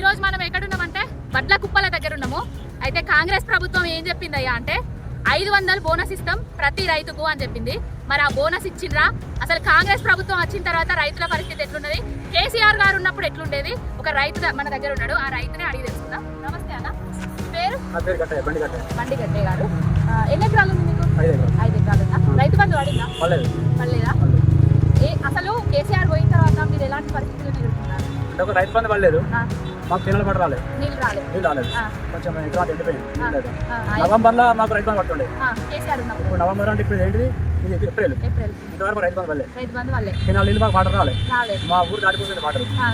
ఈ రోజు మనం ఎక్కడున్నామంటే బట్ల కుప్పల దగ్గర ఉన్నాము అయితే కాంగ్రెస్ ప్రభుత్వం ఏం చెప్పిందయ్యా అంటే ఐదు వందలు బోనస్ ఇస్తాం ప్రతి రైతుకు అని చెప్పింది. మరి ఆ బోనస్ ఇచ్చిండ్రా? అసలు కాంగ్రెస్ ప్రభుత్వం వచ్చిన తర్వాత రైతుల పరిస్థితి ఎట్లున్నది? కేసీఆర్ గారు ఉన్నప్పుడు ఎట్లుండేది? ఒక రైతు మన దగ్గర ఉన్నాడు ఆ రైతునే అడిగి తెలుసుకుందాం. నమస్తే అన్న. పేరు? బండి గడ్డే గారు. ఎన్ని ఎకరాలు ఉంది మీకు? ఐదు ఎకరాలు. రైతు బంధు పర్లేదు. పడలేదా ఏ అసలు కేసీఆర్ పోయిన తర్వాత మీరు ఎలాంటి పరిస్థితులు ఎదుర్కొన్నారు? రైతు బంధు పడలేదు. మాకు తినలు పట్ట రాలేదు. నీళ్ళు రాలేదు. కొంచెం ఎండిపోయింది ఆ, నవంబర్లో మాకు రైతు బంధు పట్టుండే ఇప్పుడు నవంబర్ అంటే ఇప్పుడు ఏంటిది? ఇది ఏప్రిల్. ఇంతవరకు రైతు బంధు కెనాల్ నీళ్ళు మాకు వాటర్ రాలేదు. మా ఊరు దాటిపోతుంది వాటర్ ఆ,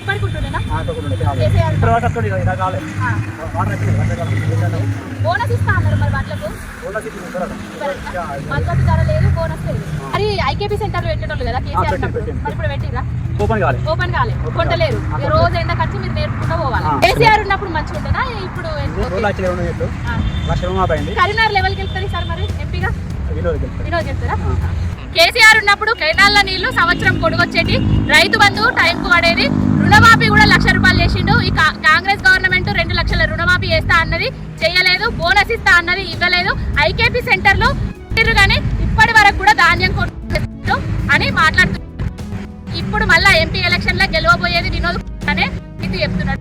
ఎప్పటికుంటుండేనా? ఆటోకుంటుండే కెనాల్ కేసీఆర్ ఇప్పుడు వాటర్ వస్తుంది ఇలా కాలేదు ఆ, వాటర్ వచ్చింది వర్షాకాలం బోనస్ ఇస్తా అన్నారు మరి వాటిలకు. ఊళ్ళో సిటీ ఉంటారు. మద్దతు ధర లేదు బోనస్ లేదు. మరి ఐకేపీ సెంటర్ పెట్టేటోళ్ళు కదా కేసీఆర్. మరి ఇప్పుడు పెట్టిరా ఓపెన్ కావాలి ఓపెన్ కాలే. కొంటలేరు ఈ రోజు ఎండ ఖర్చు మీరు నేర్పుకుంటూ పోవాలి ఆ. కేసీఆర్ ఉన్నప్పుడు మంచిగా ఉంటుందా ఇప్పుడు కరీంనగర్ లెవెల్కి వెళ్తారు సార్ మరి ఎంపీగా వినోద్ గెలుస్తాడు వినోద్ చెప్తారా కేసీఆర్ ఉన్నప్పుడు కెనాల్ల నీళ్ళు సంవత్సరం కొడుకొచ్చేటి రైతు బంధు టైంకు పడేది రుణమాఫీ కూడా లక్ష రూపాయలు చేసిండు. ఈ కాంగ్రెస్ గవర్నమెంట్ రెండు లక్షల రుణమాఫీ చేస్తా అన్నది చేయలేదు. బోనస్ ఇస్తా అన్నది ఇవ్వలేదు. ఐకేపీ సెంటర్లు పెట్టిర్రు కానీ ఇప్పటి వరకు కూడా ధాన్యం కొనుగోలు అని మాట్లాడుతున్నారు. ఇప్పుడు మళ్ళా ఎంపీ ఎలక్షన్లో గెలవబోయేది వినోద్ అనే ఇది చెప్తున్నాడు